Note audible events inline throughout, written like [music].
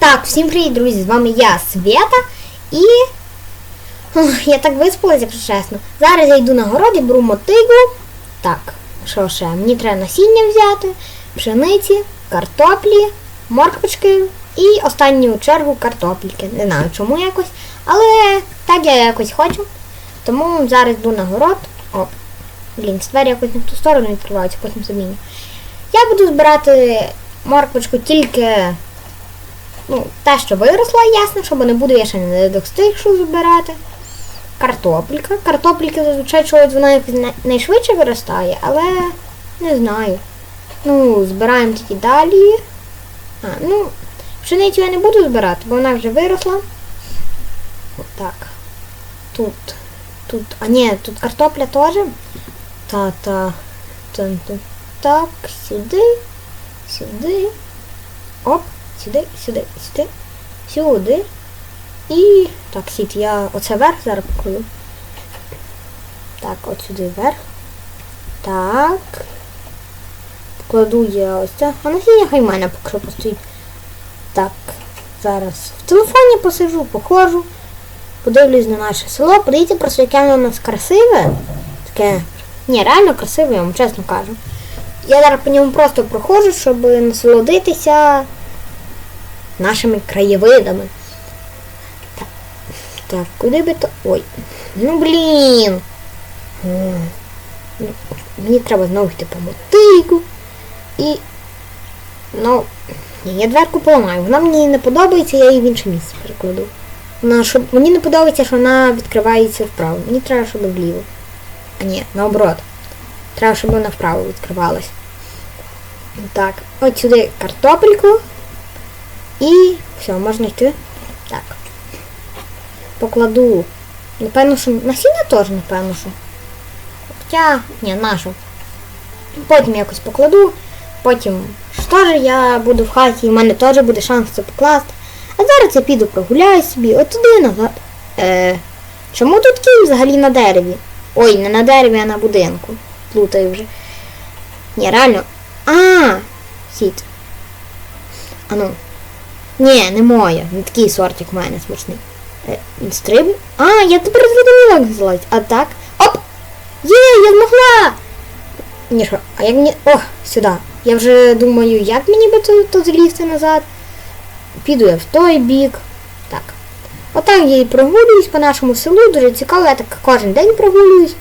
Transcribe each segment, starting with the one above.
так, всім привіт, друзі! З вами я, Свята, і. Ох, я так виспалась, якщо чесно. Зараз я йду на город і беру мотигу. Так, що ще? Мені треба насіння взяти, пшениці, картоплі, морквочки і останню чергу картопліки. Не знаю чому якось, але так я якось хочу. Тому зараз йду на город. Оп. Блін, двері якось не в ту сторону відкриваються, потім заміню. Я буду збирати морквочку тільки ну, те, що виросло, ясно, що не буду я ще не достигшу збирати. Картопелька. Картопелька зазвичай чогось вона найшвидше виростає, але не знаю. Ну, збираємо тільки далі. А, ну, пшеницю я не буду збирати, бо вона вже виросла. Отак. Тут. Тут. А ні, тут картопля теж. Та-та. Так, сюди. Сюди. Сюди, сюди, сюди, сюди. І так, сіт, я оце вверх зараз покладу. Так, от сюди вверх. Так. Покладу я ось це. А насіння хай мене поки що постоїть. Так, зараз в телефоні посижу, походжу. Подивлюсь на наше село. Подивіться просто, яке воно у нас красиве. Таке. Ні, реально красиве, я вам чесно кажу. Я зараз по ньому просто проходжу, щоб насолодитися нашими краєвидами. Так, так куди би то. Ой. Ну блін. Ну, Мені треба знову йти по мотику. І. Ну, я дверку поламаю. Вона мені не подобається, я її в інше місце перекладу. Вона, щоб... Мені не подобається, що вона відкривається вправо. Мені треба, щоб вліво. А ні, наоборот. Треба, щоб вона вправо відкривалась. Так, от сюди картопельку. І все, можна йти. Так. Покладу. Напевно, що насіння теж, напевно, що. Хоча, ні, нашу. Потім якось покладу. Потім що ж я буду в хаті, і в мене теж буде шанс це покласти. А зараз я піду прогуляю собі, от туди назад. Е, чому тут кінь взагалі на дереві? Ой, не на дереві, а на будинку. Плутаю вже. Ні, реально. А. А ну. Ні, не моя. Не такий сорт, як в мене смачний. Е, стриб. А, я тепер зрозуміла, як злазить. А так. Оп! Є, я змогла! Ні, що, а як мені. О, сюди. Я вже думаю, як мені би тут, злізти назад. Піду я в той бік. Так. Отак я і прогулююсь по нашому селу. Дуже цікаво, я так кожен день прогулююсь.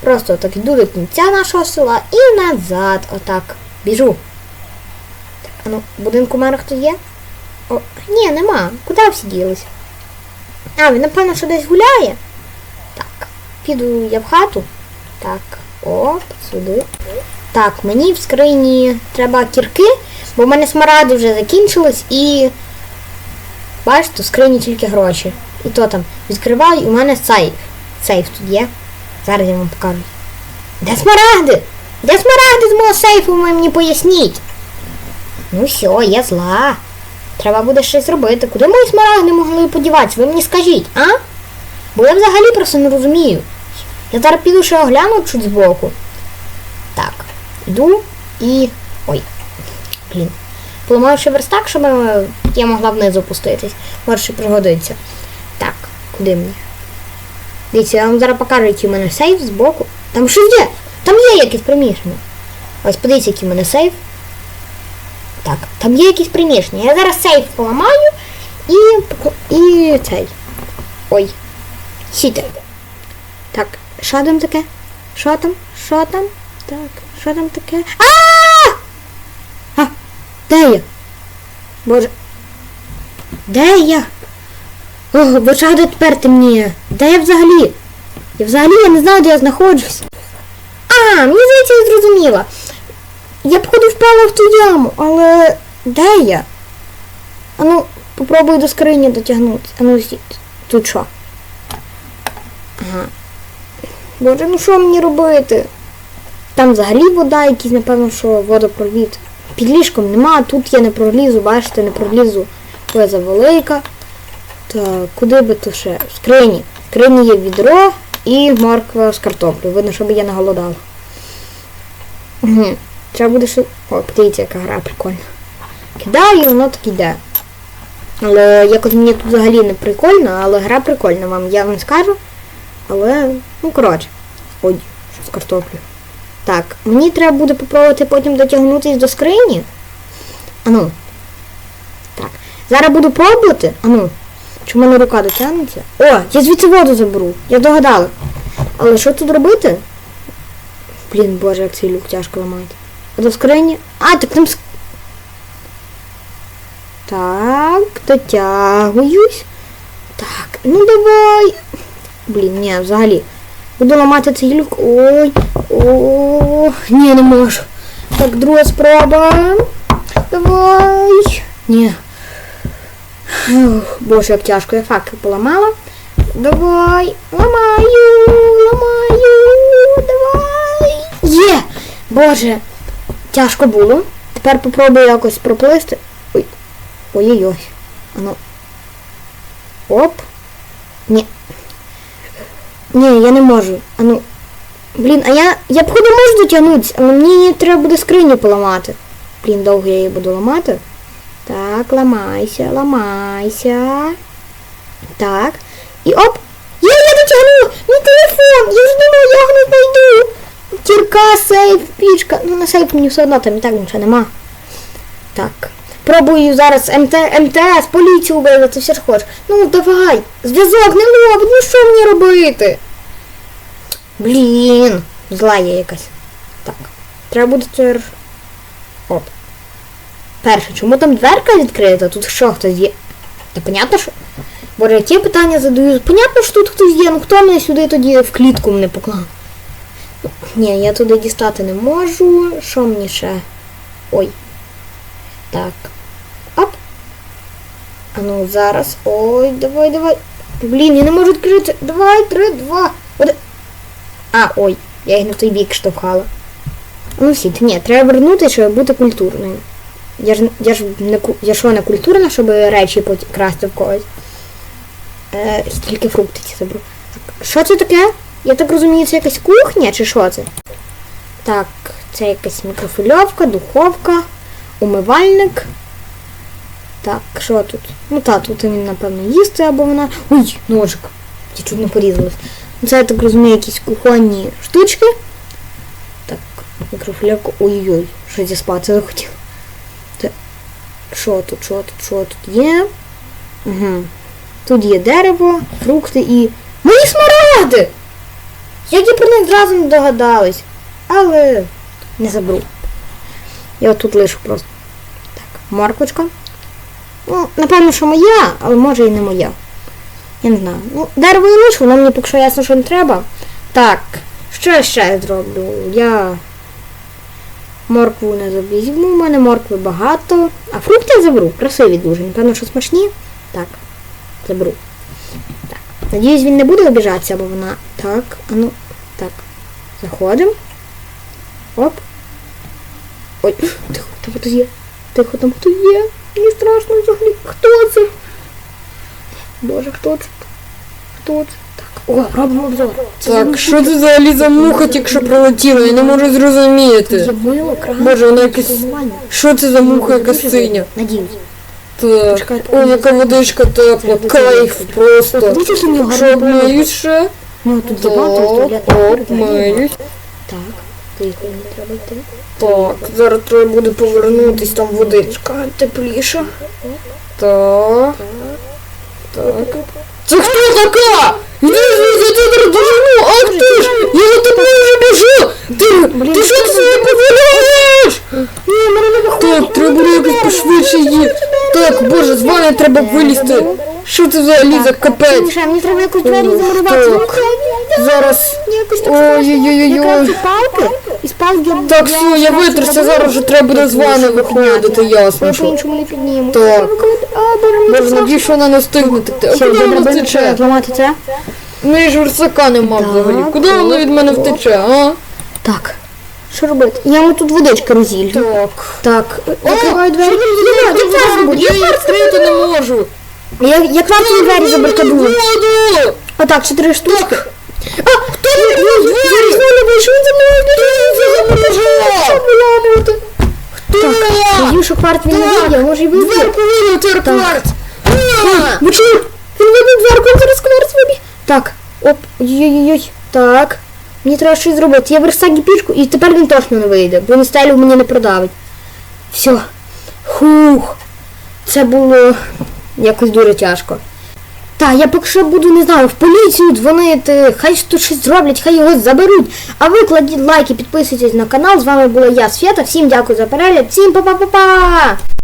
Просто так йду до кінця нашого села і назад. Отак. Біжу. Так, а ну, будинку мера хто є? О, ні, нема. Куди всі ділися? А, він, напевно, що десь гуляє. Так, піду я в хату. Так, оп, сюди. Так, мені в скрині треба кірки, бо в мене смаради вже закінчились і. Бачите, в скрині тільки гроші. І то там відкриваю, і в мене сейф. Сейф тут є. Зараз я вам покажу. Де смарагди? Де смарагди з мого сейфу, ви мені поясніть. Ну все, я зла. Треба буде щось робити. Куди мої смарагди могли подіватися? Ви мені скажіть, а? Бо я взагалі просто не розумію. Я зараз піду ще огляну чуть збоку. Так, йду і. Ой. Блін. Поламав ще верстак, щоб е, я могла вниз опуститись. Може пригодиться. Так, куди мені? Дивіться, я вам зараз покажу, який у мене сейф збоку. Там щось є! Там є якесь приміщення. Ось подивіться, який у мене сейф. Так, там є якісь приміщення. Я зараз сейф поламаю і. і цей. Ой. Сіте. Так, що там таке? Що там? Що там? Так, що там таке? А! А! Де я? Боже. Де я? Ого, бо чого тепер темніє? Де я взагалі? Я взагалі я не знаю, де я знаходжусь. А, мені здається, я зрозуміла. Я походу впала в ту яму, але де я? А ну, попробую до скрині дотягнутися. А ну, сі- тут що? Ага. Боже, ну що мені робити? Там взагалі вода, якийсь, напевно, що водопровід. Під ліжком нема, тут я не пролізу, бачите, не пролізу. Бо завелика. Так, куди би то ще? В скрині. В скрині є відро і морква з картоплею. Видно, щоб я не голодала. Треба буде ще. О, подивіться, яка гра прикольна. Кидаю, і воно так іде. Але якось мені тут взагалі не прикольно, але гра прикольна вам, я вам скажу. Але, ну коротше. Ой, що з картоплю. Так, мені треба буде попробувати потім дотягнутися до скрині. Ану. Так. Зараз буду пробувати. Ану. Чи в мене рука дотягнеться? О, я звідси воду заберу. Я догадала. Але що тут робити? Блін, боже, як цей люк тяжко ламати. До скрині. А, так там. Так, дотягуюсь. Так, ну давай. Блін, ні, взагалі. Буду ламати цей люк. Ой. О, ні, не можу. Так, друга спроба. Давай. Ні. Ух, боже, як тяжко, я факел поламала. Давай. Ламаю, ламаю, давай. Є! Боже, тяжко було. Тепер попробую якось проплисти. Ой. Ой-ой-ой. Ану. Оп. Ні. Ні, я не можу. Ану. Блін, а я. Я походу можу дотягнутися, але мені треба буде скриню поламати. Блін, довго я її буду ламати. Так, ламайся, ламайся. Так. І оп! Є, я дотягнула! Мій телефон! Я ж думала, я його не знайду! Кірка, сейф, пічка. Ну на сейф мені все одно там і так нічого нема. Так. Пробую зараз МТ, МТС, поліцію виявити, все ж хочеш. Ну давай! Зв'язок не ловить, ну що мені робити? Блін, зла є якась. Так. Треба буде тепер. Оп. Перше, чому там дверка відкрита? Тут що хтось є? Та понятно, що. Боже, які питання задаю? Понятно, що тут хтось є, ну хто мене сюди тоді в клітку мене поклав? Ні, я туди дістати не можу. Що мені ще? Ой. Так. Оп. А ну зараз. Ой, давай, давай. Блін, я не можу відкрити. Давай, три, два, один. А, ой, я їх в той бік штовхала. Ну всі, ні, треба вернути, щоб бути культурною. Я ж, я ж не я що не культурна, щоб речі красти в когось. Е, тільки фрукти ці заберу. Що це таке? Я так розумію, це якась кухня чи що це? Так, це якась мікрофильовка, духовка, умивальник. Так, що тут? Ну так, тут він, напевно, їсти або вона. Ой, ножик. Я чуть не порізалась. Ну, Це, я так розумію, якісь кухонні штучки. Так, мікрофильовка. Ой-ой, що зі спати захотів. Що тут, що тут, що тут є? Угу. Тут є дерево, фрукти і. Мої смарагди! Як я про них зразу не догадались. Але не заберу. Я от тут лишу просто. Так, морквочка. Ну, напевно, що моя, але може і не моя. Я не знаю. Ну, дерево і лишу, воно мені поки що ясно, що не треба. Так, що я ще зроблю? Я моркву не візьму, у мене моркви багато. А фрукти я заберу. Красиві дуже. Напевно, що смачні. Так, заберу. Надіюсь, він не буде обіжатися, бо вона. Так, а ну, так. Заходимо. Оп. Ой, [sniffs] тихо, там хтось є. Тихо, там хтось є. Мені страшно взагалі. Хто це? Боже, хто це? Хто це? Так, о, робимо обзор. Так, що це взагалі за муха тільки що прилетіла? Я не можу зрозуміти. Боже, вона якась. Що це за муха, яка синя? Надіюсь. Так. О, яка водичка тепла, кайф просто. Що в нього Що гарно миють ще? Ну, тут Так, забагато туалет. оп. Так, тихо, не треба йти. Так, зараз треба буде повернутись, там водичка тепліша. Так. Так. Це хто така? Звідси, ти не дожену, ах ти ж! Я за тобою вже біжу! Ти, ти що ти? себе повільняєш? Треба вилізти. Що це взагалі за капець? Мені треба якось двері замурувати. так. Зараз. Палки, і я... Так, все, я витерся, зараз вже треба буде з вами виходити, ясно. Що. по-іншому не підніму. Так. Боже, надіюсь, що вона не встигне текти. А куди вона втече? зламати це? Ну і ж версака нема Так, взагалі. Куди вона від мене втече, а? Так. Що робити? Я йому тут водички розіллю. Так. Так, закриваю двері. Я Я зараз буду. відкрити не можу. Я, я квартирі двері забаркадую. Воду! Отак, чотири штучки. А, хто мені двері? Зараз вийшов за мною. Що Так, надію, що кварт він не вийде, а може й вийде. Двер повинен тепер кварт. Почув! Він вибив дверку, він зараз кверс вибіг. Так, оп, ой-ой-ой. Так. Мені треба щось зробити. Я верстак пішку і тепер він точно не вийде, бо він стелю мені не продавить. Все. Хух. Це було якось дуже тяжко. Так, я поки що буду, не знаю, в поліцію дзвонити, хай тут щось зроблять, хай його заберуть. А ви кладіть лайки, підписуйтесь на канал. З вами була я, Свята. Всім дякую за перегляд. Всім па-па-па-па!